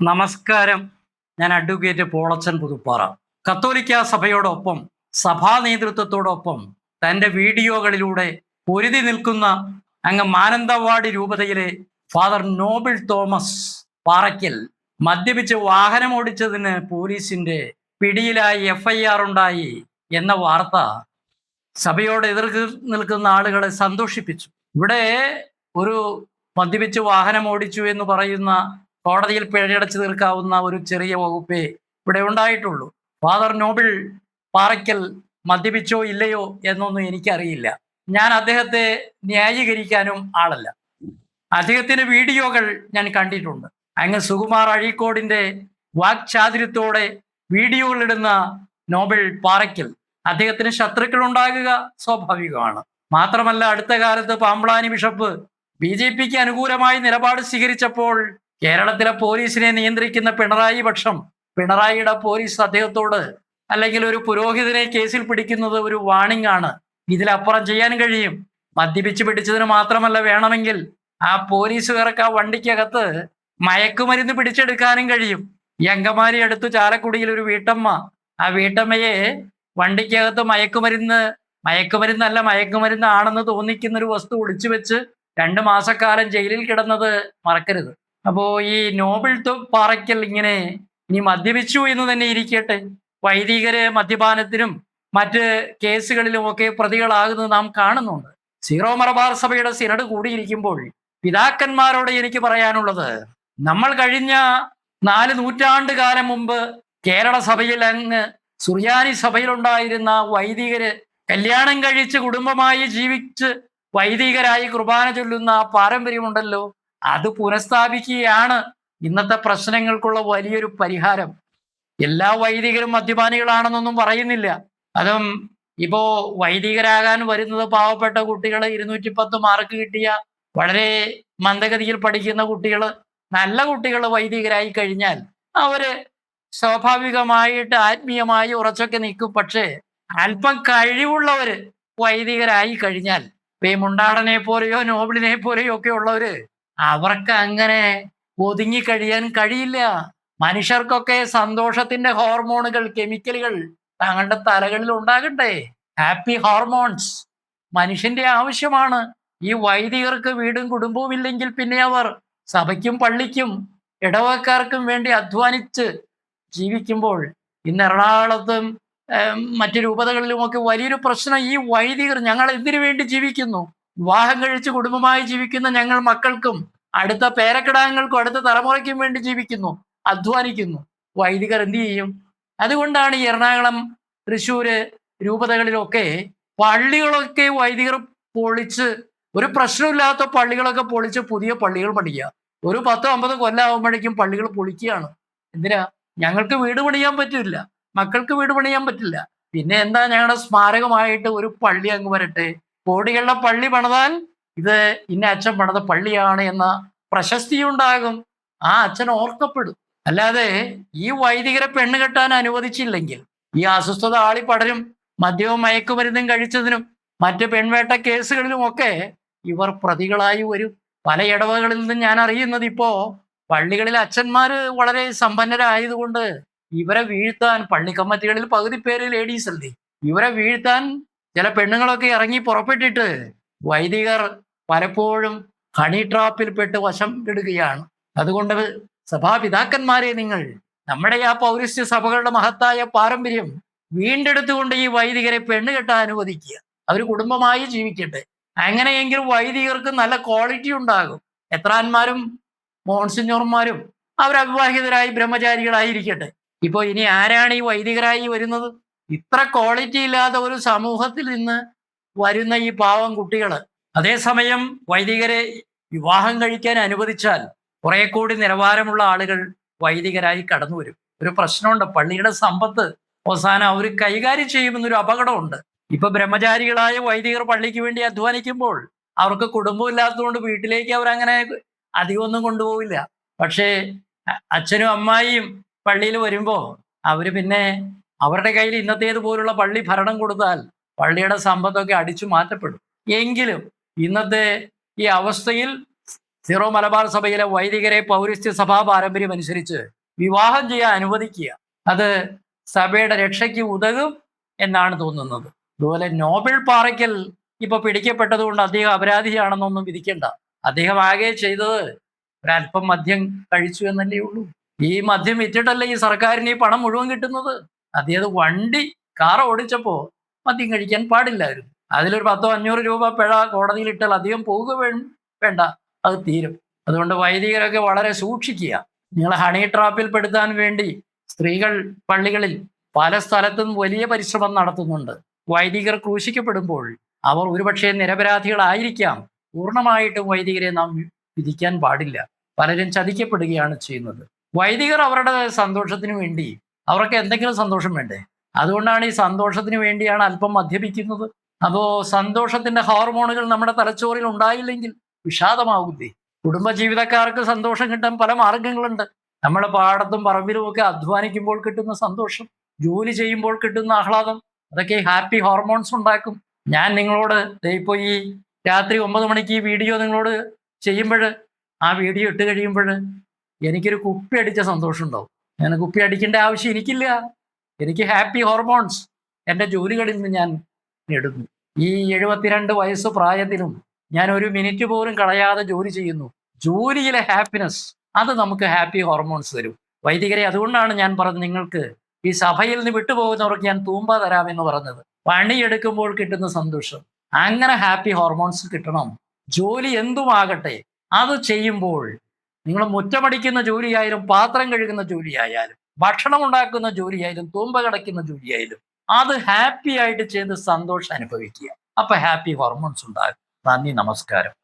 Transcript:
നമസ്കാരം. ഞാൻ അഡ്വക്കേറ്റ് പോളച്ചൻ പുതുപ്പാറ. കത്തോലിക്ക സഭയോടൊപ്പം സഭാ നേതൃത്വത്തോടൊപ്പം തന്റെ വീഡിയോകളിലൂടെ പൊരുതി നിൽക്കുന്ന അങ്ങ് മാനന്തവാടി രൂപതയിലെ ഫാദർ നോബിൾ തോമസ് പാറയ്ക്കൽ മദ്യപിച്ച് വാഹനം ഓടിച്ചതിന് പോലീസിന്റെ പിടിയിലായി എഫ് ഐ ആർ ഉണ്ടായി എന്ന വാർത്ത സഭയോട് എതിർ നിൽക്കുന്ന ആളുകളെ സന്തോഷിപ്പിച്ചു. ഇവിടെ ഒരു മദ്യപിച്ച് വാഹനം ഓടിച്ചു എന്ന് പറയുന്ന കോടതിയിൽ പിഴയടച്ചു തീർക്കാവുന്ന ഒരു ചെറിയ വകുപ്പേ ഇവിടെ ഉണ്ടായിട്ടുള്ളൂ. ഫാദർ നോബിൾ പാറയ്ക്കൽ മദ്യപിച്ചോ ഇല്ലയോ എന്നൊന്നും എനിക്കറിയില്ല. ഞാൻ അദ്ദേഹത്തെ ന്യായീകരിക്കാനും ആളല്ല. അദ്ദേഹത്തിന്റെ വീഡിയോകൾ ഞാൻ കണ്ടിട്ടുണ്ട്. അങ്ങ് സുകുമാർ അഴീക്കോടിന്റെ വാക്ചാതുര്യത്തോടെ വീഡിയോകൾ ഇടുന്ന നോബിൾ പാറയ്ക്കൽ. അദ്ദേഹത്തിന് ശത്രുക്കൾ ഉണ്ടാകുക സ്വാഭാവികമാണ്. മാത്രമല്ല അടുത്ത കാലത്ത് പാമ്പ്ളാനി ബിഷപ്പ് ബി ജെ പിക്ക് അനുകൂലമായി നിലപാട് സ്വീകരിച്ചപ്പോൾ കേരളത്തിലെ പോലീസിനെ നിയന്ത്രിക്കുന്ന പിണറായി പക്ഷം പിണറായിയുടെ പോലീസ് അദ്ദേഹത്തോട് അല്ലെങ്കിൽ ഒരു പുരോഹിതനെ കേസിൽ പിടിക്കുന്നത് ഒരു വാണിംഗ് ആണ്. ഇതിലപ്പുറം ചെയ്യാൻ കഴിയും. മദ്യപിച്ച് പിടിച്ചതിന് മാത്രമല്ല വേണമെങ്കിൽ ആ പോലീസുകാർക്ക് ആ വണ്ടിക്കകത്ത് മയക്കുമരുന്ന് പിടിച്ചെടുക്കാനും കഴിയും. യങ്കമാരി അടുത്ത് ചാലക്കുടിയിൽ ഒരു വീട്ടമ്മ ആ വീട്ടമ്മയെ വണ്ടിക്കകത്ത് മയക്കുമരുന്ന് മയക്കുമരുന്നല്ല മയക്കുമരുന്ന് ആണെന്ന് തോന്നിക്കുന്ന ഒരു വസ്തു ഒളിച്ചു വെച്ച് രണ്ട് മാസക്കാലം ജയിലിൽ കിടന്നത് മറക്കരുത്. അപ്പോ ഈ നോബിൾ പാറയ്ക്കൽ ഇങ്ങനെ ഇനി മദ്യപിച്ചു എന്ന് തന്നെ ഇരിക്കട്ടെ. വൈദികര് മദ്യപാനത്തിനും മറ്റ് കേസുകളിലുമൊക്കെ പ്രതികളാകുന്നത് നാം കാണുന്നുണ്ട്. സീറോ മലബാർ സഭയുടെ സിനഡ് കൂടിയിരിക്കുമ്പോൾ പിതാക്കന്മാരോട് എനിക്ക് പറയാനുള്ളത് നമ്മൾ കഴിഞ്ഞ നാല് നൂറ്റാണ്ട് കാലം മുമ്പ് കേരള സഭയിൽ അങ്ങ് സുറിയാനി സഭയിലുണ്ടായിരുന്ന വൈദികര് കല്യാണം കഴിച്ച് കുടുംബമായി ജീവിച്ച് വൈദികരായി കുർബാന ചൊല്ലുന്ന പാരമ്പര്യമുണ്ടല്ലോ. അത് പുനഃസ്ഥാപിക്കുകയാണ് ഇന്നത്തെ പ്രശ്നങ്ങൾക്കുള്ള വലിയൊരു പരിഹാരം. എല്ലാ വൈദികരും മദ്യപാനികളാണെന്നൊന്നും പറയുന്നില്ല. അതും ഇപ്പോ വൈദികരാകാൻ വരുന്നത് പാവപ്പെട്ട കുട്ടികൾ ഇരുന്നൂറ്റി പത്ത് മാർക്ക് കിട്ടിയ വളരെ മന്ദഗതിയിൽ പഠിക്കുന്ന കുട്ടികൾ നല്ല കുട്ടികൾ വൈദികരായി കഴിഞ്ഞാൽ അവർ സ്വാഭാവികമായിട്ട് ആത്മീയമായി ഉറച്ചൊക്കെ നിൽക്കും. പക്ഷേ അല്പം കഴിവുള്ളവര് വൈദികരായി കഴിഞ്ഞാൽ ഈ മുണ്ടാടനെ പോലെയോ നോബിളിനെ പോലെയോ ഒക്കെ ഉള്ളവര് അവർക്ക് അങ്ങനെ ഒതുങ്ങി കഴിയാൻ കഴിയില്ല. മനുഷ്യർക്കൊക്കെ സന്തോഷത്തിന്റെ ഹോർമോണുകൾ കെമിക്കലുകൾ തങ്ങളുടെ തലകളിൽ ഉണ്ടാകട്ടെ. Happy hormones. മനുഷ്യന്റെ ആവശ്യമാണ്. ഈ വൈദികർക്ക് വീടും കുടുംബവും ഇല്ലെങ്കിൽ പിന്നെ അവർ സഭയ്ക്കും പള്ളിക്കും ഇടവക്കാർക്കും വേണ്ടി അധ്വാനിച്ച് ജീവിക്കുമ്പോൾ ഇന്ന് എറണാകുളത്തും മറ്റു രൂപതകളിലുമൊക്കെ വലിയൊരു പ്രശ്നം ഈ വൈദികർ ഞങ്ങൾ എന്തിനു വേണ്ടി ജീവിക്കുന്നു? വിവാഹം കഴിച്ച് കുടുംബമായി ജീവിക്കുന്ന ഞങ്ങൾ മക്കൾക്കും അടുത്ത പേരക്കിടാങ്ങൾക്കും അടുത്ത തലമുറയ്ക്കും വേണ്ടി ജീവിക്കുന്നു അധ്വാനിക്കുന്നു. വൈദികർ എന്ത് ചെയ്യും? അതുകൊണ്ടാണ് ഈ എറണാകുളം തൃശ്ശൂര് രൂപതകളിലൊക്കെ പള്ളികളൊക്കെ വൈദികർ പൊളിച്ച് ഒരു പ്രശ്നമില്ലാത്ത പള്ളികളൊക്കെ പൊളിച്ച് പുതിയ പള്ളികൾ പണിയുക. ഒരു പത്തോ അമ്പതോ കൊല്ലാവുമ്പോഴേക്കും പള്ളികൾ പൊളിക്കുകയാണ്. എന്തിനാ? ഞങ്ങൾക്ക് വീട് പണിയാൻ പറ്റില്ല. മക്കൾക്ക് വീട് പണിയാൻ പറ്റില്ല. പിന്നെ എന്താ ഞങ്ങളുടെ സ്മാരകമായിട്ട് ഒരു പള്ളി അങ്ങ് വരട്ടെ? കോടികളുടെ പള്ളി പണിതാൽ ഇത് ഇന്ന അച്ഛൻ പണിത പള്ളിയാണ് എന്ന പ്രശസ്തി ഉണ്ടാകും ആ അച്ഛൻ ഓർക്കപ്പെടും. അല്ലാതെ ഈ വൈദികരെ പെണ്ണ് കെട്ടാൻ അനുവദിച്ചില്ലെങ്കിൽ ഈ അസ്വസ്ഥത ആളി പടരും മദ്യവും മയക്കുമരുന്നും കഴിച്ചതിനും മറ്റ് പെൺവേട്ട കേസുകളിലും ഒക്കെ ഇവർ പ്രതികളായി വരും. പല ഇടവകളിൽ നിന്നും ഞാൻ അറിയുന്നത് ഇപ്പോ പള്ളികളിൽ അച്ഛന്മാര് വളരെ സമ്പന്നരായതുകൊണ്ട് ഇവരെ വീഴ്ത്താൻ പള്ളി കമ്മിറ്റികളിൽ പകുതി പേര് ലേഡീസ് അല്ലേ? ഇവരെ വീഴ്ത്താൻ ചില പെണ്ണുങ്ങളൊക്കെ ഇറങ്ങി പുറപ്പെട്ടിട്ട് വൈദികർ പലപ്പോഴും ഹണി ട്രാപ്പിൽപ്പെട്ട് വശം കിടുകയാണ്. അതുകൊണ്ട് സഭാപിതാക്കന്മാരെ നിങ്ങൾ നമ്മുടെ ആ പൗരസ്ത്യ സഭകളുടെ മഹത്തായ പാരമ്പര്യം വീണ്ടെടുത്തുകൊണ്ട് ഈ വൈദികരെ പെണ്ണ് കെട്ടാൻ അനുവദിക്കുക. അവർ കുടുംബമായി ജീവിക്കട്ടെ. അങ്ങനെയെങ്കിൽ വൈദികർക്ക് നല്ല ക്വാളിറ്റി ഉണ്ടാകും. എത്രാന്മാരും മോൺസിഞ്ഞോർമാരും അവർ ബ്രഹ്മചാരികളായിരിക്കട്ടെ. ഇപ്പോൾ ഇനി ആരാണ് ഈ വൈദികരായി വരുന്നത്? ഇത്ര ക്വാളിറ്റി ഇല്ലാത്ത ഒരു സമൂഹത്തിൽ നിന്ന് വരുന്ന ഈ പാവം കുട്ടികൾ അതേസമയം വൈദികരെ വിവാഹം കഴിക്കാൻ അനുവദിച്ചാൽ കുറെ കൂടി നിലവാരമുള്ള ആളുകൾ വൈദികരായി കടന്നു വരും. ഒരു പ്രശ്നമുണ്ട്. പള്ളിയുടെ സമ്പത്ത് അവസാനം അവർ കൈകാര്യം ചെയ്യുമെന്നൊരു അപകടമുണ്ട്. ഇപ്പൊ ബ്രഹ്മചാരികളായ വൈദികർ പള്ളിക്ക് വേണ്ടി അധ്വാനിക്കുമ്പോൾ അവർക്ക് കുടുംബമില്ലാത്തതുകൊണ്ട് വീട്ടിലേക്ക് അവരങ്ങനെ അധികമൊന്നും കൊണ്ടുപോവില്ല. പക്ഷേ അച്ഛനും അമ്മായിയും പള്ളിയിൽ വരുമ്പോ അവർ പിന്നെ അവരുടെ കയ്യിൽ ഇന്നത്തേതുപോലുള്ള പള്ളി ഭരണം കൊടുത്താൽ പള്ളിയുടെ സമ്പത്തൊക്കെ അടിച്ചു മാറ്റപ്പെടും. എങ്കിലും ഇന്നത്തെ ഈ അവസ്ഥയിൽ സീറോ മലബാർ സഭയിലെ വൈദികരെ പൗരസ്ത്യ സഭാ പാരമ്പര്യം അനുസരിച്ച് വിവാഹം ചെയ്യാൻ അനുവദിക്കുക. അത് സഭയുടെ രക്ഷയ്ക്ക് ഉതകും എന്നാണ് തോന്നുന്നത്. അതുപോലെ നോബൽ പാറയ്ക്കൽ ഇപ്പൊ പിടിക്കപ്പെട്ടതുകൊണ്ട് അദ്ദേഹം അപരാധിയാണെന്നൊന്നും വിധിക്കണ്ട. അദ്ദേഹം ആകെ ചെയ്തത് ഒരല്പം മദ്യം കഴിച്ചു എന്നല്ലേ ഉള്ളൂ. ഈ മദ്യം വിറ്റിട്ടല്ലേ ഈ സർക്കാരിന് ഈ പണം മുഴുവൻ കിട്ടുന്നത്? അദ്ദേഹം വണ്ടി കാർ ഓടിച്ചപ്പോൾ മദ്യം കഴിക്കാൻ പാടില്ലായിരുന്നു. അതിലൊരു പത്തോ അഞ്ഞൂറ് രൂപ പിഴ കോടതിയിൽ ഇട്ടാൽ അധികം പോവുക വേണ്ട. അത് തീരും. അതുകൊണ്ട് വൈദികരൊക്കെ വളരെ സൂക്ഷിക്കുക. നിങ്ങൾ ഹണി ട്രാപ്പിൽ പെടുത്താൻ വേണ്ടി സ്ത്രീകൾ പള്ളികളിൽ പല സ്ഥലത്തും വലിയ പരിശ്രമം നടത്തുന്നുണ്ട്. വൈദികർ ക്രൂശിക്കപ്പെടുമ്പോൾ അവർ ഒരുപക്ഷെ നിരപരാധികളായിരിക്കാം. പൂർണമായിട്ടും വൈദികരെ നാം വിധിക്കാൻ പാടില്ല. പലരും ചതിക്കപ്പെടുകയാണ് ചെയ്യുന്നത്. വൈദികർ അവരുടെ സന്തോഷത്തിനു വേണ്ടി അവർക്ക് എന്തെങ്കിലും സന്തോഷം വേണ്ടേ? അതുകൊണ്ടാണ് ഈ സന്തോഷത്തിന് വേണ്ടിയാണ് അല്പം മദ്യപിക്കുന്നത്. അപ്പോ സന്തോഷത്തിന്റെ ഹോർമോണുകൾ നമ്മുടെ തലച്ചോറിൽ ഉണ്ടായില്ലെങ്കിൽ വിഷാദമാകില്ലേ കുടുംബജീവിതക്കാർക്ക് സന്തോഷം കിട്ടാൻ പല മാർഗങ്ങളുണ്ട്. നമ്മൾ പാടത്തും പറമ്പിലും ഒക്കെ അധ്വാനിക്കുമ്പോൾ കിട്ടുന്ന സന്തോഷം ജോലി ചെയ്യുമ്പോൾ കിട്ടുന്ന ആഹ്ലാദം അതൊക്കെ ഹാപ്പി ഹോർമോൺസ് ഉണ്ടാക്കും. ഞാൻ നിങ്ങളോട് ഇപ്പോൾ ഇപ്പൊ ഈ രാത്രി ഒമ്പത് മണിക്ക് ഈ വീഡിയോ നിങ്ങളോട് ചെയ്യുമ്പോൾ ആ വീഡിയോ ഇട്ട് കഴിയുമ്പോൾ എനിക്കൊരു കുപ്പി അടിച്ച സന്തോഷം ഉണ്ടാവും. ഞാൻ കുപ്പി അടിക്കേണ്ട ആവശ്യം എനിക്കില്ല. എനിക്ക് ഹാപ്പി ഹോർമോൺസ് എന്റെ ജോലികളിൽ നിന്ന് ഞാൻ നേടുന്നു ഈ എഴുപത്തിരണ്ട് വയസ്സ് പ്രായത്തിലും ഞാൻ ഒരു മിനിറ്റ് പോലും കളയാതെ ജോലി ചെയ്യുന്നു. ജോലിയിലെ ഹാപ്പിനെസ് അത് നമുക്ക് ഹാപ്പി ഹോർമോൺസ് തരും. വൈദികരെ അതുകൊണ്ടാണ് ഞാൻ പറഞ്ഞത് നിങ്ങൾക്ക് ഈ സഭയിൽ നിന്ന് വിട്ടുപോകുന്നവർക്ക് ഞാൻ തൂമ്പ തരാമെന്ന് പറഞ്ഞത്. പണിയെടുക്കുമ്പോൾ കിട്ടുന്ന സന്തോഷം. അങ്ങനെ ഹാപ്പി ഹോർമോൺസ് കിട്ടണം. ജോലി എന്തുമാകട്ടെ അത് ചെയ്യുമ്പോൾ നിങ്ങൾ മുറ്റമടിക്കുന്ന ജോലിയായാലും പാത്രം കഴുകുന്ന ജോലിയായാലും ഭക്ഷണം ഉണ്ടാക്കുന്ന ജോലിയായാലും തൂമ്പ കിടക്കുന്ന ജോലിയായാലും അത് ഹാപ്പി ആയിട്ട് ചെയ്ത് സന്തോഷം അനുഭവിക്കുക. അപ്പൊ ഹാപ്പി ഹോർമോൺസ് ഉണ്ടാകും. നന്ദി നമസ്കാരം.